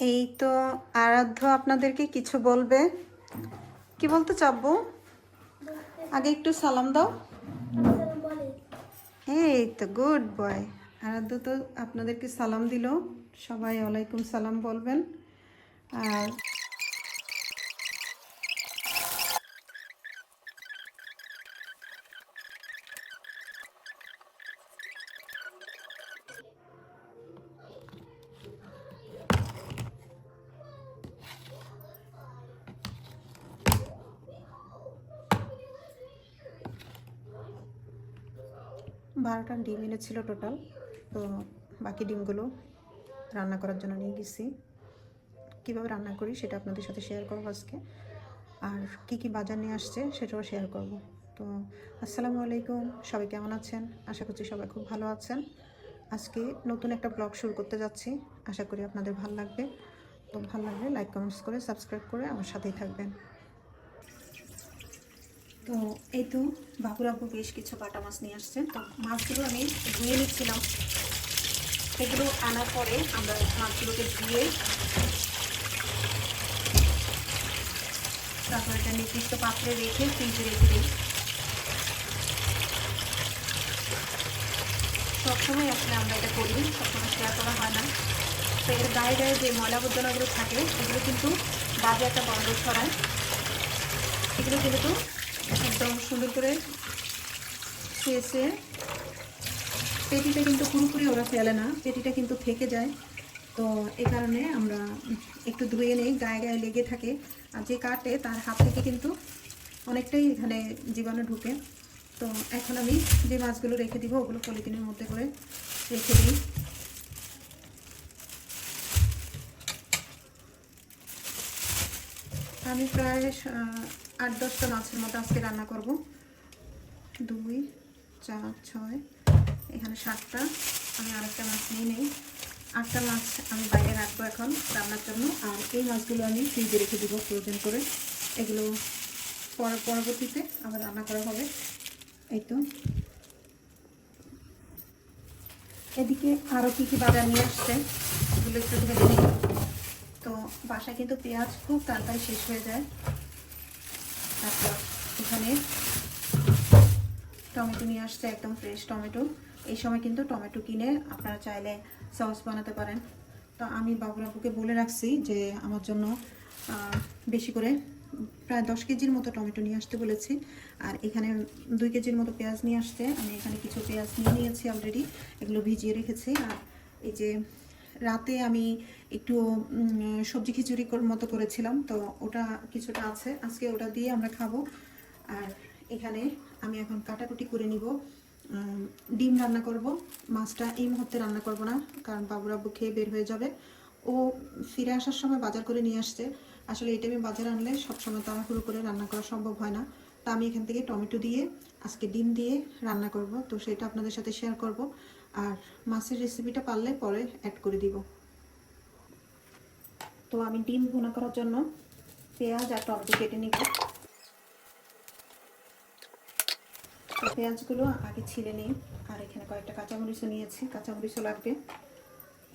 এই তো আরাধ্য আপনাদেরকে কিছু বলবে। কি বলতে চাবো আগে একটু সালাম দাও। এই তো গুড বয়। আরাধ্য তো আপনাদেরকে সালাম দিল। সবাই ওয়ালাইকুম সালাম বলবেন। আর বারোটা ডিম এনেছিল টোটাল তো বাকি ডিমগুলো রান্না করার জন্য নিয়ে গেছি। কীভাবে রান্না করি সেটা আপনাদের সাথে শেয়ার করব আজকে। আর কি কি বাজার নিয়ে আসছে সেটাও শেয়ার করব। তো আসসালামু আলাইকুম, সবাই কেমন আছেন? আশা করছি সবাই খুব ভালো আছেন। আজকে নতুন একটা ব্লগ শুরু করতে যাচ্ছি। আশা করি আপনাদের ভালো লাগবে। তো ভালো লাগলে লাইক কমেন্টস করে সাবস্ক্রাইব করে আমার সাথেই থাকবেন। তো এই তো বাবুর আব্বু বেশ কিছু বাটা মাছ নিয়ে আসছে। তো মাছগুলো আমি ধুয়ে নিচ্ছিলাম। এগুলো আনার পরে আমরা মাছগুলোকে ধুয়ে তারপর একটা নির্দিষ্ট পাত্রে রেখে ফ্রিজে রেখে দিই। সবসময় আসলে আমরা এটা করি, সবসময় শেয়ার করা হয় না। তো এর গায়ে গায়ে যে ময়লা আবর্জনাগুলো থাকে এগুলো কিন্তু বাজে একটা গন্ধ ছড়ায়। এগুলো কিন্তু একদম সুন্দর করে শেষে পেটিটা কিন্তু পুরোপুরি ওরা ফেলে না, পেটিটা কিন্তু থেকে যায়। তো এই কারণে আমরা একটু ধুয়ে নেই, গায়ে গায়ে লেগে থাকে। আর যে কাটে তার হাত থেকে কিন্তু অনেকটাই এখানে জীবাণু ঢুকে। তো এখন আমি যে মাছগুলো রেখে দিব, ওগুলো পলিথিনের মধ্যে করে রেখে দিই। আমি প্রায় আট দশটা মাছের মতো আজকে রান্না করব। দুই, চার, ছয়, এখানে সাতটা। আমি আরেকটা মাছ নিয়ে নেই। আটটা মাছ আমি বাইরে রাখব এখন রান্নার জন্য। আর এই মাছগুলো আমি ফ্রিজে রেখে দেবো প্রয়োজন করে। এগুলো পর- পরবর্তীতে আবার রান্না করা হবে। এই তো। এদিকে আরও কী কী বাজার নিয়ে আসছে, এগুলো একটু নিই। তো বাসায় কিন্তু পেঁয়াজ খুব তাড়াতাড়ি শেষ হয়ে যায়। তারপর এখানে টমেটো নিয়ে আসছে, একদম ফ্রেশ টমেটো। এই সময় কিন্তু টমেটো কিনে আপনারা চাইলে সস বানাতে পারেন। তো আমি বাবুরাবুকে বলে রাখছি যে আমার জন্য বেশি করে প্রায় দশ কেজির মতো টমেটো নিয়ে আসতে বলেছি। আর এখানে দুই কেজির মতো পেঁয়াজ নিয়ে আসছে। আমি এখানে কিছু পেঁয়াজ নিয়ে নিয়েছি অলরেডি এগুলো ভিজিয়ে রেখেছি। আর এই যে রাতে আমি একটু সবজি খিচুড়ি মতো করেছিলাম, তো ওটা কিছুটা আছে। আজকে ওটা দিয়ে আমরা খাব। আর এখানে আমি এখন কাটাকুটি করে নিব। ডিম রান্না করব। মাছটা এই মুহূর্তে রান্না করব না, কারণ বাবুর খেয়ে বের হয়ে যাবে। ও ফিরে আসার সময় বাজার করে নিয়ে আসছে। আসলে এই টাইমে বাজার আনলে সবসময় তাড়াহুড়ো করে রান্না করা সম্ভব হয় না। তা আমি এখান থেকে টমেটো দিয়ে, আজকে ডিম দিয়ে রান্না করব। তো সেটা আপনাদের সাথে শেয়ার করব। আর মাছের রেসিপিটা পারলে পরে অ্যাড করে দিব। তো আমি ডিম ভুনা করার জন্য পেঁয়াজ আর টমেটো কেটে নিব। পেঁয়াজগুলো আগে ছিলে নিই, আর এখানে কয়েকটা কাঁচামরিচও নিয়েছি, কাঁচামরিচও লাগবে।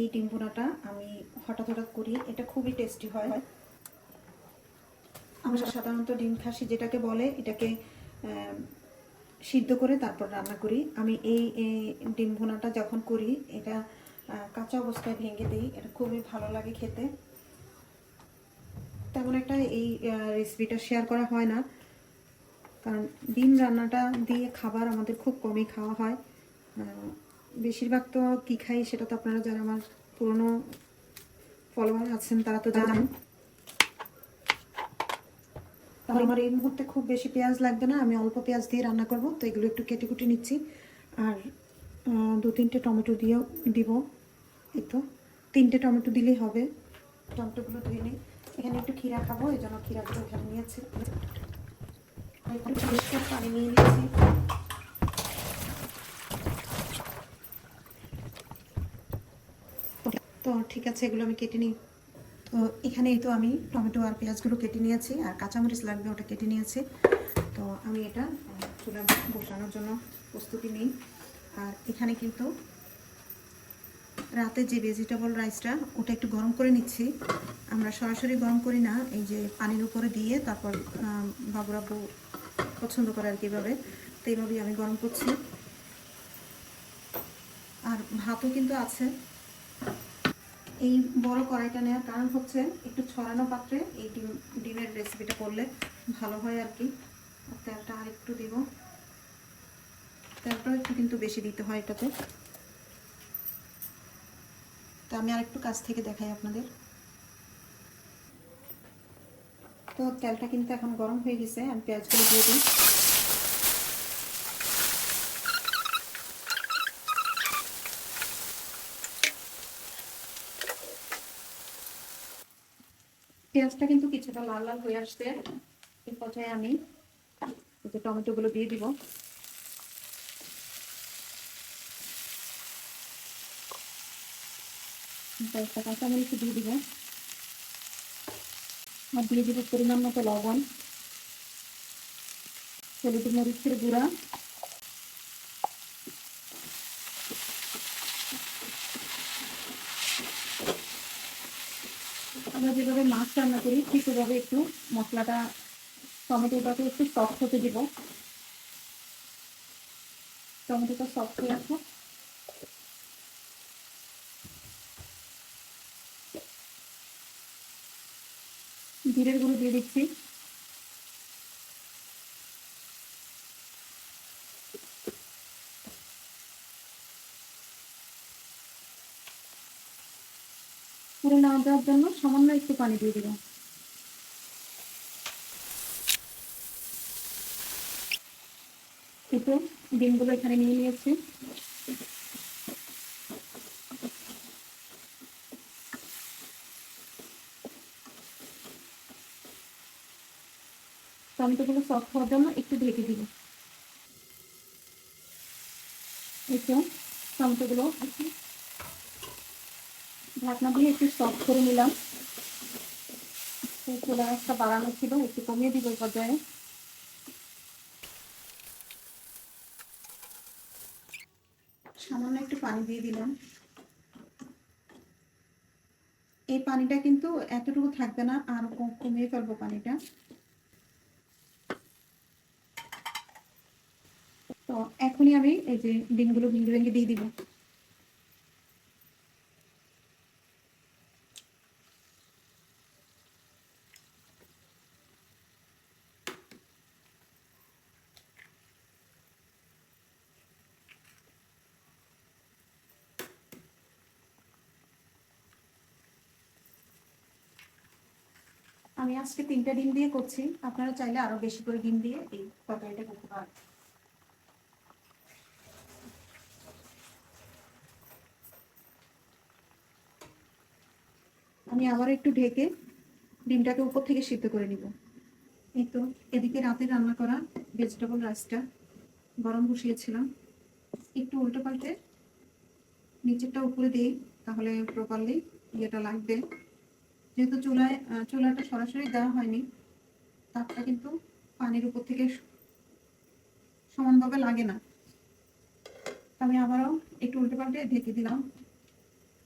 এই ডিম ভুনাটা আমি হঠাৎ হঠাৎ করি, এটা খুবই টেস্টি হয়। আমরা সাধারণত ডিম খাসি যেটাকে বলে, এটাকে সিদ্ধ করে তারপর রান্না করি। আমি এই ডিম ভুনাটা যখন করি, এটা কাঁচা অবস্থায় ভেঙে দিই। এটা খুবই ভালো লাগে খেতে। তেমন একটা এই রেসিপিটা শেয়ার করা হয় না। কারণ ডিম রান্নাটা দিয়ে খাবার আমাদের খুব কমই খাওয়া হয়। বেশিরভাগ তো কী খাই সেটা তো আপনারা যারা আমার পুরনো ফলোয়ার আছেন, তারা তো জানেন। তাহলে আমার এই মুহূর্তে খুব বেশি পেঁয়াজ লাগবে না, আমি অল্প পেঁয়াজ দিয়ে রান্না করব, তো এগুলো একটু কেটে কুটে নিচ্ছি। আর দু তিনটে টমেটো দিয়েও দিব, এই তো। তিনটে টমেটো দিলেই হবে। টমেটোগুলো ধুয়ে নিই। এখানে একটু ক্ষীরা খাব, এই জন্য ক্ষীরাগুলো এখানে নিয়েছি পানি নিয়ে নিয়েছি তো ঠিক আছে, এগুলো আমি কেটে নিই। তো এখানেই তো আমি টমেটো আর পেঁয়াজগুলো কেটে নিয়েছি, আর কাঁচামরিচ লাগবে ওটা কেটে নিয়েছি। তো আমি এটা চুলা বসানোর জন্য প্রস্তুতি নিই। আর এখানে কিন্তু রাতে যে ভেজিটেবল রাইসটা ওটা একটু গরম করে নিচ্ছি। আমরা সরাসরি গরম করি না, এই যে পানির উপরে দিয়ে তারপর বাবুরাবু পছন্দ করে আর কি এভাবে। তো এইভাবেই আমি গরম করছি। আর ভাতও কিন্তু আছে। এই বড় কড়াইটা নেওয়ার কারণ হচ্ছে একটু ছড়ানো পাত্রে এই ডিম, ডিমের রেসিপিটা করলে ভালো হয় আর কি। তেলটা আর একটু দিব। তেলটা একটু কিন্তু বেশি দিতে হয় এটাতে। তো আমি আর একটু কাছ থেকে দেখাই আপনাদের। তো তেলটা কিন্তু এখন গরম হয়ে গেছে। আমি পেঁয়াজগুলো দিয়ে দিই। পেঁয়াজটা কিন্তু কিছুটা লাল লাল হয়ে আসছে। এই পর্যায়ে আমি যে টমেটোগুলো দিয়ে দিব। কয়েকটা কাঁচামরিচ দিয়ে দিব। আর দিয়ে দিব পরিমাণ মতো লবণ, হলুদ মরিচের গুঁড়া আমরা যেভাবে মাছ রান্না করি, ঠিক ওইভাবে একটু মশলাটা, টমেটোটাকে একটু সফট হতে দেব। টমেটোটা সফট হয়ে আসব জিরের গুঁড়ো দিয়ে দিচ্ছি পুরো না দেওয়ার জন্য সামান্য একটু পানি দিয়ে দিব একটু ডিমগুলো এখানে নিয়ে নিয়েছি। টমেটোগুলো সফট হওয়ার জন্য একটু ঢেকে দিব একটু টমেটোগুলো একটু ঢাকনা দিয়ে একটু সফট করে নিলাম। চুলা একটা বাড়ানো ছিল, একটু কমিয়ে দিব এই পর্যায়ে। সামান্য একটু পানি দিয়ে দিলাম। এই পানিটা কিন্তু এতটুকু থাকবে না, আর কমিয়ে ফেলব পানিটা। তো এখনই আমি এই যে ডিমগুলো ভেঙে ভেঙে দিয়ে দিব। আমি আজকে তিনটা ডিম দিয়ে করছি। আপনারা চাইলে আরও বেশি করে ডিম দিয়ে এই তরকারিটা করতে পারেন। আমি আবার একটু ঢেকে ডিমটাকে উপর থেকে সিদ্ধ করে নিব। এই তো, এদিকে রাতে রান্না করা ভেজিটেবল রাইসটা গরম বসিয়েছিলাম। একটু উল্টো পাল্টে নিচেরটা উপরে দিই, তাহলে প্রপারলি ইয়েটা লাগবে। যেহেতু চুলায় চুলাটা সরাসরি দেওয়া হয়নি, তাপটা কিন্তু পানির উপর থেকে সমানভাবে লাগে না। আমি আবারও একটু উল্টে পাল্টে ঢেকে দিলাম।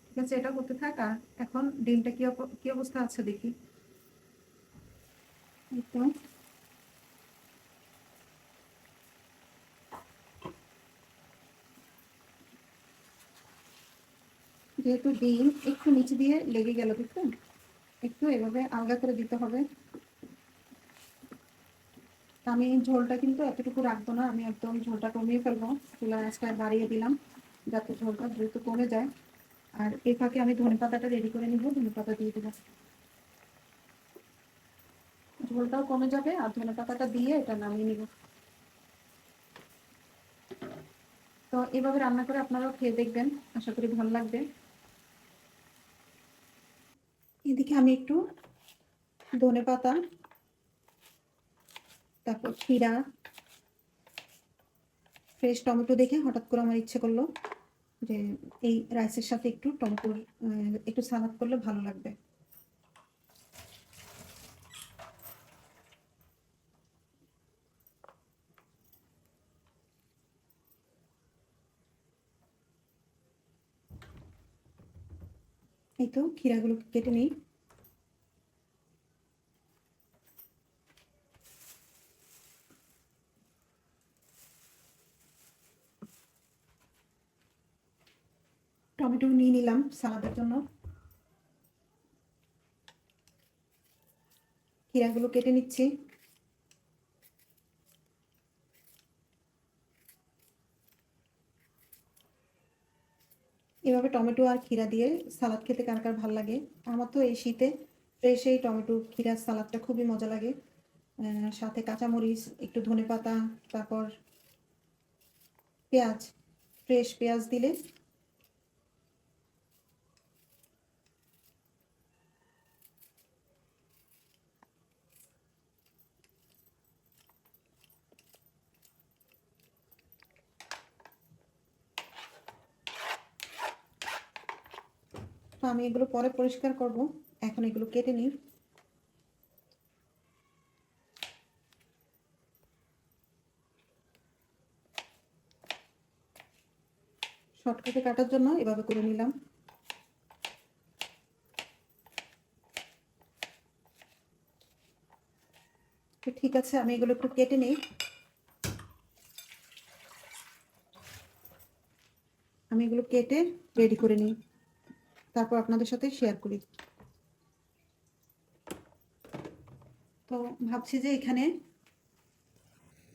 ঠিক আছে, এটা করতে থাক, আর এখন ডিমটা কি কি অবস্থা আছে দেখি। তো। যেহেতু ডিম একটু নিচে দিয়ে লেগে গেল, দেখুন। একটু এভাবে আলগা করে দিতে হবে। আমি ঝোলটা কিন্তু এতটুকু রাখব না, আমি একদম ঝোলটা কমিয়ে ফেলব। চুলার আঁচটা বাড়িয়ে দিলাম, যাতে ঝোলটা দ্রুত কমে যায়। আর এই ফাঁকে আমি ধনে পাতাটা রেডি করে নিব, ধনে পাতা দিয়ে দেবো ঝোলটাও কমে যাবে, আর ধনে পাতাটা দিয়ে এটা নামিয়ে নিব। তো এভাবে রান্না করে আপনারাও খেয়ে দেখবেন, আশা করি ভালো লাগবে। এদিকে আমি একটু ধনে পাতা, তারপর খিরা ফ্রেশ টমেটো দেখে হঠাৎ করে আমার ইচ্ছে করল যে এই রাইসের সাথে একটু টমেটোর একটু সালাদ করলে ভালো লাগবে। এই তো ক্ষীরাগুলো কেটে নিই। টমেটো নিয়ে নিলাম সালাদের জন্য। ক্ষীরাগুলো কেটে নিচ্ছি। এভাবে টমেটো আর ক্ষীরা দিয়ে সালাদ খেতে কার কার ভালো লাগে? আমার তো এই শীতে ফ্রেশ এই টমেটো, ক্ষীরার সালাদটা খুবই মজা লাগে। সাথে কাঁচামরিচ, একটু ধনে পাতা তারপর পেঁয়াজ ফ্রেশ পেঁয়াজ দিলে তো আমি এগুলো পরে পরিষ্কার করব। এখন এগুলো কেটে নিই। শর্টকাটে কাটার জন্য এভাবে করে নিলাম। তো ঠিক আছে, আমি এগুলো একটু কেটে নিই। আমি এগুলো কেটে রেডি করে নিই। তারপর আপনাদের সাথে শেয়ার করি। তো ভাবছি যে এখানে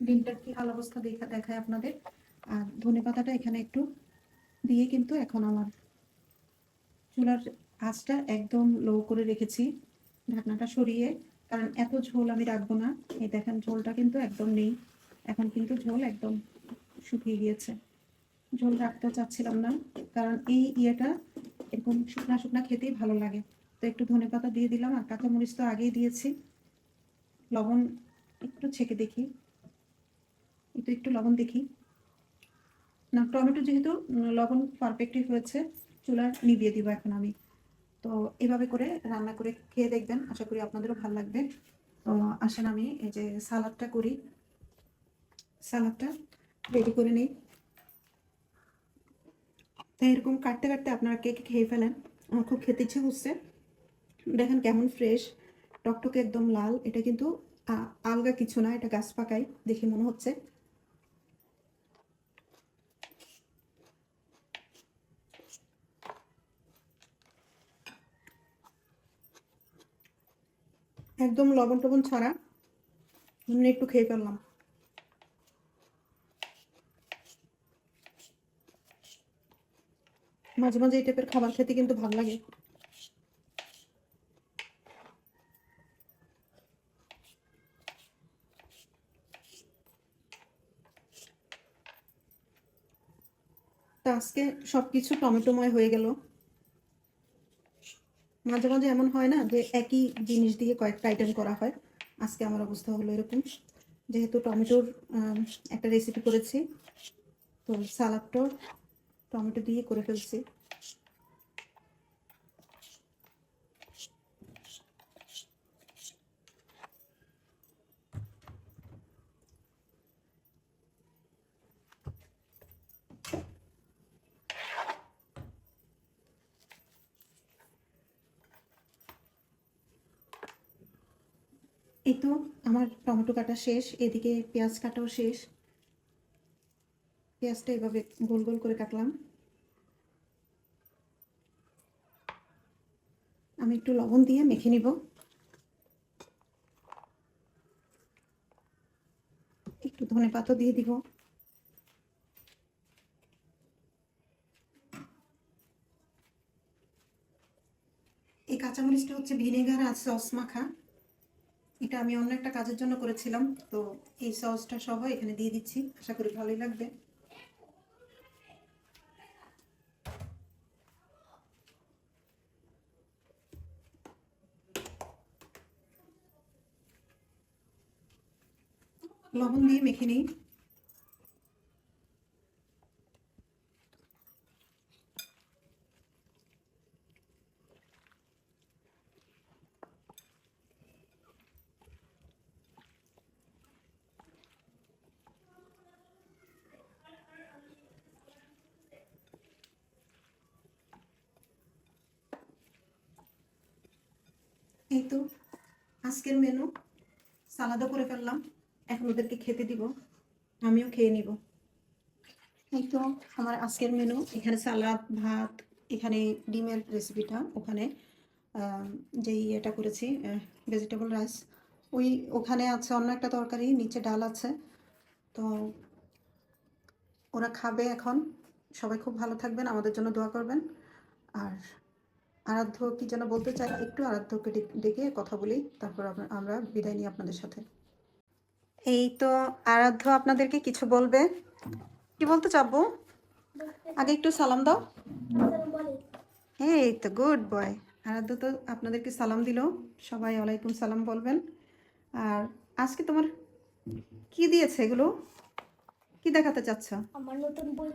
ডিমটার কি হাল অবস্থা দেখা, দেখায় আপনাদের। আর ধনে পাতাটা এখানে একটু দিয়ে কিন্তু এখন আমার চুলার আঁচটা একদম লো করে রেখেছি, ঢাকনাটা সরিয়ে। কারণ এত ঝোল আমি রাখব না। এই দেখেন ঝোলটা কিন্তু একদম নেই। এখন কিন্তু ঝোল একদম শুকিয়ে গিয়েছে। ঝোল রাখতে চাচ্ছিলাম না। কারণ এই ইয়েটা এরকম শুকনা শুকনা খেতেই ভালো লাগে। তো একটু ধনে পাতা দিয়ে দিলাম আর কাঁচামরিচ তো আগেই দিয়েছি। লবণ একটু ছেঁকে দেখি। একটু একটু লবণ দেখি। না, টমেটো যেহেতু লবণ পারফেক্টই হয়েছে চুলা নিভিয়ে দিব এখন আমি। তো এভাবে করে রান্না করে খেয়ে দেখবেন, আশা করি আপনাদেরও ভালো লাগবে। তো আসেন আমি এই যে সালাদটা করি। সালাদটা রেডি করে নিই। তাই এরকম কাটতে কাটতে আপনারা কে কে খেয়ে ফেলেন? আমার খুব খেতে ইচ্ছে হচ্ছে। দেখেন কেমন ফ্রেশ টকটকে একদম লাল। এটা কিন্তু আলগা কিছু না, এটা গাছ পাকাই দেখে মনে হচ্ছে। একদম লবণ টবণ ছড়া, এমনি একটু খেয়ে ফেললাম। মাঝে মাঝে এই টাইপের খাবার খেতে কিন্তু ভালো লাগে। আজকে সবকিছু টমেটোময় হয়ে গেল। মাঝে মাঝে এমন হয় না যে একই জিনিস দিয়ে কয়েকটা আইটেম করা হয়। আজকে আমার অবস্থা হলো এরকম। যেহেতু টমেটোর একটা রেসিপি করেছি, তো সালাদটাও টমেটো দিয়ে করে ফেলছি। এই তো আমার টমেটো কাটা শেষ এদিকে পেঁয়াজ কাটাও শেষ। পেঁয়াজটা এভাবে গোল গোল করে কাটলাম। আমি একটু লবণ দিয়ে মেখে নিব। একটু ধনে পাতা দিয়ে দিব। এই কাঁচামরিচটা হচ্ছে ভিনেগার আর সস মাখা। এটা আমি অন্য একটা কাজের জন্য করেছিলাম, তো এই সসটা সহ এখানে দিয়ে দিচ্ছি। আশা করি ভালোই লাগবে। লবণ দিয়ে মেখে নিই। এই তো আজকের মেনু সালাদও করে ফেললাম। এখন ওদেরকে খেতে দিব। আমিও খেয়ে নিব। এই তো আমার আজকের মেনু এখানে সালাদ ভাত, এখানে ডিমের রেসিপিটা ওখানে যেই এটা করেছি ভেজিটেবল রাইস ওই ওখানে আছে অন্য একটা তরকারি, নিচে ডাল আছে। তো ওরা খাবে এখন। সবাই খুব ভালো থাকবেন, আমাদের জন্য দোয়া করবেন। আর আরাধ্য কি যেন বলতে চাই, একটু আরাধ্যকে ডেকে কথা বলি, তারপর আমরা বিদায় নিই আপনাদের সাথে। এই তো আরাধ্য আপনাদেরকে কিছু বলবে? কি বলতে চাবো? আগে একটু সালাম দাও। এই তো গুড বয়। আরাধ্য তো আপনাদেরকে সালাম দিল। সবাই ওয়ালাইকুম সালাম বলবেন। আর আজকে তোমার কি দিয়েছে এগুলো? কি দেখাতে চাচ্ছ? আমার নতুন বই।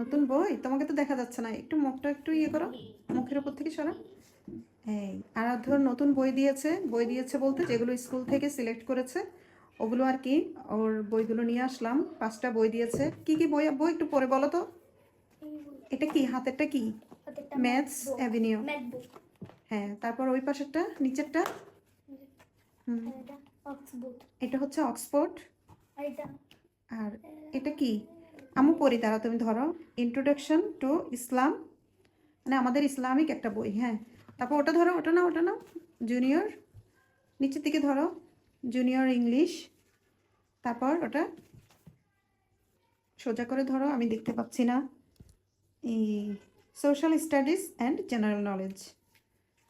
নতুন বই? তোমাকে তো দেখা যাচ্ছে না। একটু মুখটা একটু ইয়ে করো। মুখের উপর থেকে সরা। এই আরাধ্যর নতুন বই দিয়েছে। বই দিয়েছে বলতে যেগুলো স্কুল থেকে সিলেক্ট করেছে। ওগুলো আর কি ওর বইগুলো নিয়ে আসলাম। পাঁচটা বই দিয়েছে। কি কি বই বই একটু পরে বলো তো? এটা কি? হাতেরটা কি? Maths avenue. হ্যাঁ তারপর ওই পাশেরটা নিচেরটা? হুম। এটা হচ্ছে অক্সফোর্ড। আর এটা? আর এটা কি? আমু পড়ি তারা তুমি ধরো। ইন্ট্রোডাকশন টু ইসলাম মানে আমাদের ইসলামিক একটা বই হ্যাঁ। তারপর ওটা ধরো ওটা না ওটা না জুনিয়র নিচের দিকে ধরো। জুনিয়র ইংলিশ তারপর ওটা সোজা করে ধরো আমি দেখতে পাচ্ছি না। এই social studies and general knowledge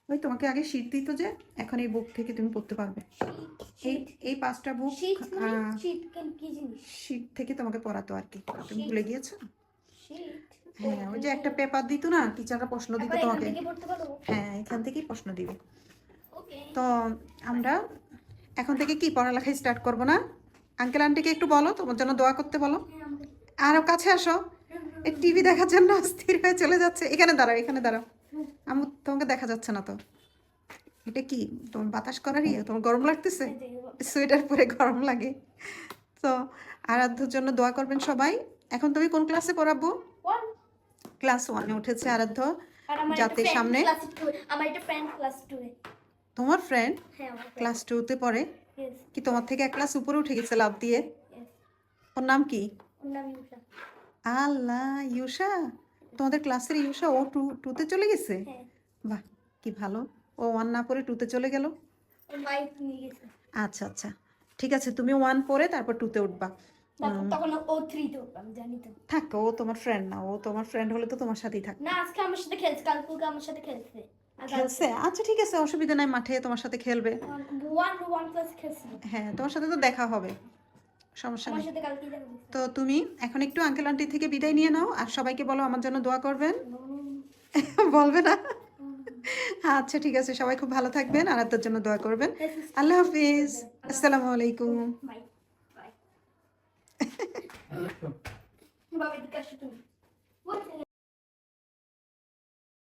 ওই তোমাকে আগে শীট দিত যে এখন এই বুক থেকে তুমি পড়তে পারবে। এই এই পাঁচটা বুক শীত মানে শীত শীট থেকে তোমাকে পড়াতো আর কি। তুমি ভুলে গিয়েছো? হ্যাঁ ওই যে একটা পেপার দিত না টিচাররা প্রশ্ন দিত তোমাকে। হ্যাঁ এখান থেকেই প্রশ্ন দিবে। তো আমরা এখন থেকে কি পড়ালেখা স্টার্ট করব না? আঙ্কেল আন্টিকে একটু বলো তোমার জন্য দোয়া করতে বলো। হ্যাঁ আরও কাছে আসো। এই টিভি দেখার জন্য অস্থির হয়ে চলে যাচ্ছে। এখানে দাঁড়াও এখানে দাঁড়াও। আমি তোমাকে দেখা যাচ্ছে না তো। এটা কি? তোমার বাতাস করার ইয়ে? তোমার গরম লাগতেছে? সোয়েটার পরে গরম লাগে। তো আরাধ্যর জন্য দোয়া করবেন সবাই। এখন তুমি কোন ক্লাসে পড়াবো? ক্লাস ওয়ানে উঠেছে আরাধ্য। যাতে সামনে। ক্লাস 2 আমার একটা ফ্রেন্ড ক্লাস 2 এ। তোমার ফ্রেন্ড হ্যাঁ ক্লাস টুতে পড়ে। কি তোমার থেকে এক ক্লাস উপরে উঠে গেছে লাভ দিয়ে? ওর নাম কি? আল্লাহ ইউষা তোমাদের ক্লাসের ইউষা ও টু টুতে চলে গেছে? হ্যাঁ। বাহ কি ভালো। ও ওয়ান না পড়ে টুতে চলে গেল? আচ্ছা আচ্ছা। ঠিক আছে তুমি ওয়ান পড়ে তারপর টুতে উঠবা। তখন ও 3 তে জানি তো। থাক ও তোমার ফ্রেন্ড না ও তোমার ফ্রেন্ড হলে তো তোমার সাথেই থাক। না আজকে আমার সাথে খেলছে কালকে আমার সাথে খেলছে। খেলছে? আচ্ছা ঠিক আছে অসুবিধা নাই মাঠে তোমার সাথে খেলবে। হ্যাঁ তোমার সাথে তো দেখা হবে। সমস্যা নেই। তো তুমি এখন একটু আঙ্কেল আন্টি থেকে বিদায় নিয়ে নাও আর সবাইকে বলো আমার জন্য দোয়া করবেন। বলবে না? আচ্ছা ঠিক আছে সবাই খুব ভালো থাকবেন আর আপনার জন্য দোয়া করবেন। আল্লাহ হাফিজ। আসসালামু আলাইকুম। বাই বাই বাবা এদিকে আসো তুমি।